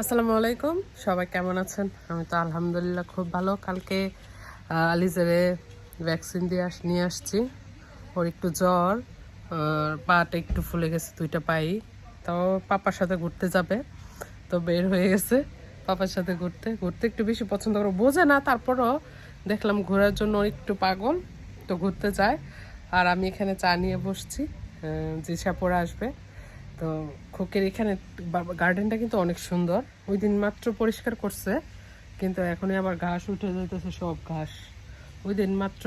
আসসালামু আলাইকুম। সবাই কেমন আছেন? আমি তো আলহামদুলিল্লাহ খুব ভালো। কালকে আলিজারে ভ্যাকসিন দিয়ে আস, নিয়ে আসছি। ওর একটু জ্বর পাটা একটু ফুলে গেছে, দুইটা পাই। তাও পাপার সাথে ঘুরতে যাবে, তো বের হয়ে গেছে পাপার সাথে ঘুরতে। ঘুরতে একটু বেশি পছন্দ করে, বোঝে না, তারপরও দেখলাম ঘোরার জন্য একটু পাগল, তো ঘুরতে যায়। আর আমি এখানে চা নিয়ে বসছি জিসা পরে আসবে। তো খোকের এখানে গার্ডেনটা কিন্তু অনেক সুন্দর। ওই দিন মাত্র পরিষ্কার করছে, কিন্তু এখনই আবার ঘাস উঠে যেতেছে সব ঘাস। ওই দিন মাত্র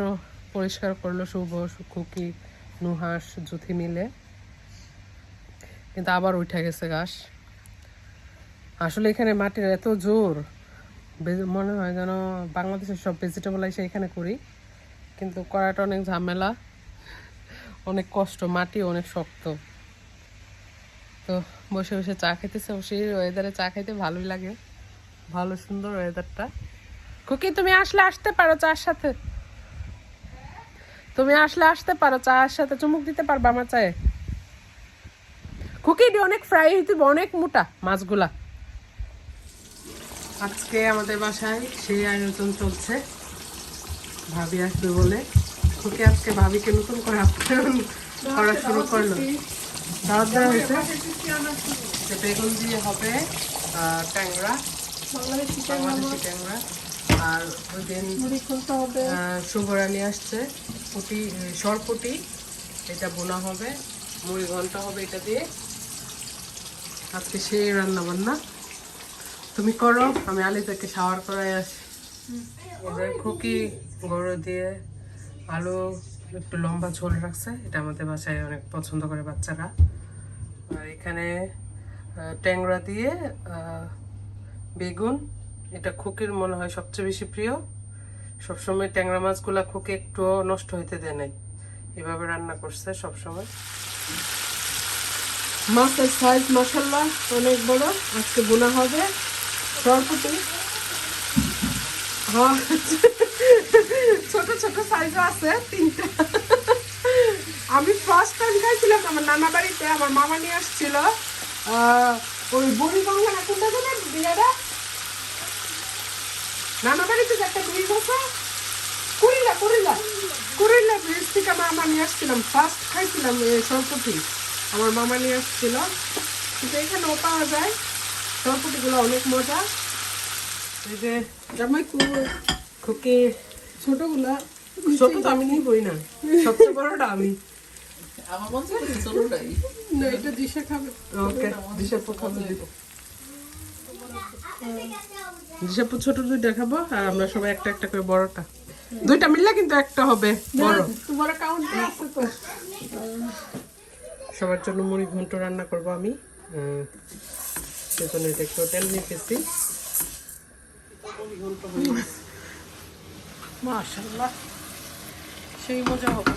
পরিষ্কার করল শুভ খুকি নুহাস জুথি মিলে। কিন্তু আবার উঠে গেছে ঘাস। আসলে এখানে মাটির এত জোর মনে হয় যেন বাংলাদেশের সব ভেজিটেবল এসে এখানে করি। কিন্তু করাটা অনেক ঝামেলা, অনেক কষ্ট, মাটি অনেক শক্ত। তো বসে বসে চা খেতেছে বসে ওয়েদারে চা খাইতে ভালোই লাগে। ভালো সুন্দর ওয়েদারটা খুকি তুমি আসলে আসতে পারো চার সাথে। তুমি আসলে আসতে পারো চার সাথে। চুমুক দিতে পারবে আমার চায়ে। খুকি অনেক ফ্রাই হইতে অনেক মোটা মাছগুলা। আজকে আমাদের বাসায় সেই আয়োজন চলছে। ভাবি আসবে বলে। খুকি আজকে ভাবিকে নতুন করে আপ্যায়ন করা শুরু করল। দাওয়াত দেওয়া হয়েছে? বেগুন দিয়ে হবে ট্যাংরা। বাংলাদেশি ট্যাংরা আর ওই দিন আহ, আসছে। পুটি সরপুটি এটা বোনা হবে। মুড়ি ঘণ্টা হবে এটা দিয়ে। আজকে সেই রান্না বান্না তুমি করো আমি আলিদাকে শাওয়ার করাই আসি। ওদের খুকি গরু দিয়ে আলু একটু লম্বা ঝোল রাখছে। এটা আমাদের বাসায় অনেক পছন্দ করে বাচ্চারা। আর এখানে ট্যাংরা দিয়ে বেগুন। এটা খুকির মনে হয় সবচেয়ে বেশি প্রিয়। সবসময় ট্যাংরা মাছগুলা খুকি একটু নষ্ট হইতে দেয় নাই। এভাবে রান্না করছে সবসময়। মাছের সাইজ মশলা অনেক বড়। আজকে বোনা হবে। সরপুটি ছোট ছোট সাইজ আছে, তিনটা। আমি ফার্স্ট টাইম খাইছিলাম আমার নানা বাড়িতে, আমার মামা নিয়ে আসছিল। ওই বুড়ি গঙ্গা না কোনটা জানেন? বিয়ারা নানা বাড়িতে একটা ব্রিজ আছে? কুড়িলা কুড়িলা কুড়িলা ব্রিজ থেকে মামা নিয়ে আসছিলাম। ফার্স্ট খাইছিলাম এই সরপুটি আমার মামা নিয়ে আসছিল। কিন্তু এখানেও পাওয়া যায়। সরপুটিগুলো অনেক মজা। এই যে জামাই খুকি ছোটগুলা ছোট তো আমি নিবই না সবচেয়ে বড়টা আমি। আমার মন চাই ছোটটাই না এটা দিশা খাবে। ওকে দিশাপু খাব। দিব দিশাপু ছোট দুইটা খাব আর আমরা সবাই একটা একটা করে বড়টা। দুইটা মিললে কিন্তু একটা হবে বড়। তোমার কাউন্ট আছে তো। সবার জন্য মুড়ি ঘন্ট রান্না করব আমি। সেজন্য এটা একটু তেল নিতেছি সেই মজা হবে।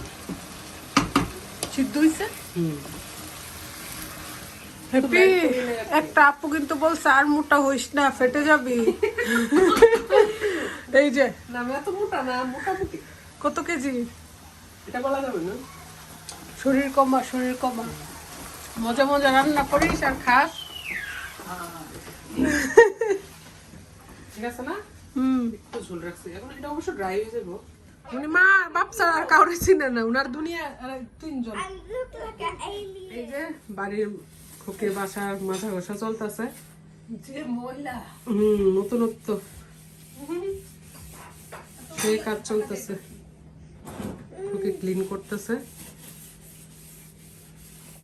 সিদ্ধ হইছে? হ্যাপি একটা আপু কিন্তু বলছে আর মোটা হইস না ফেটে যাবি। এই যে। না এত মোটা না মোটামুটি। কত কেজি? এটা বলা যাবে না। শরীর কমা শরীর কমা। মজা মজা রান্না করিস আর খাস। ঠিক আছে না? হুম। একটু ঝোল রাখছি। এখন এটা অবশ্য ড্রাই হয়ে যাব। উনি মা বাপসা আর কাউরে চিনে না। উনার দুনিয়া তিনজন। এই যে বাড়ির খুকে বাসা মাথা ঘষা চলতেছে। যে ময়লা। হুম নতুনত্ব। সেই কাজ চলতেছে। খুকে ক্লিন করতেছে।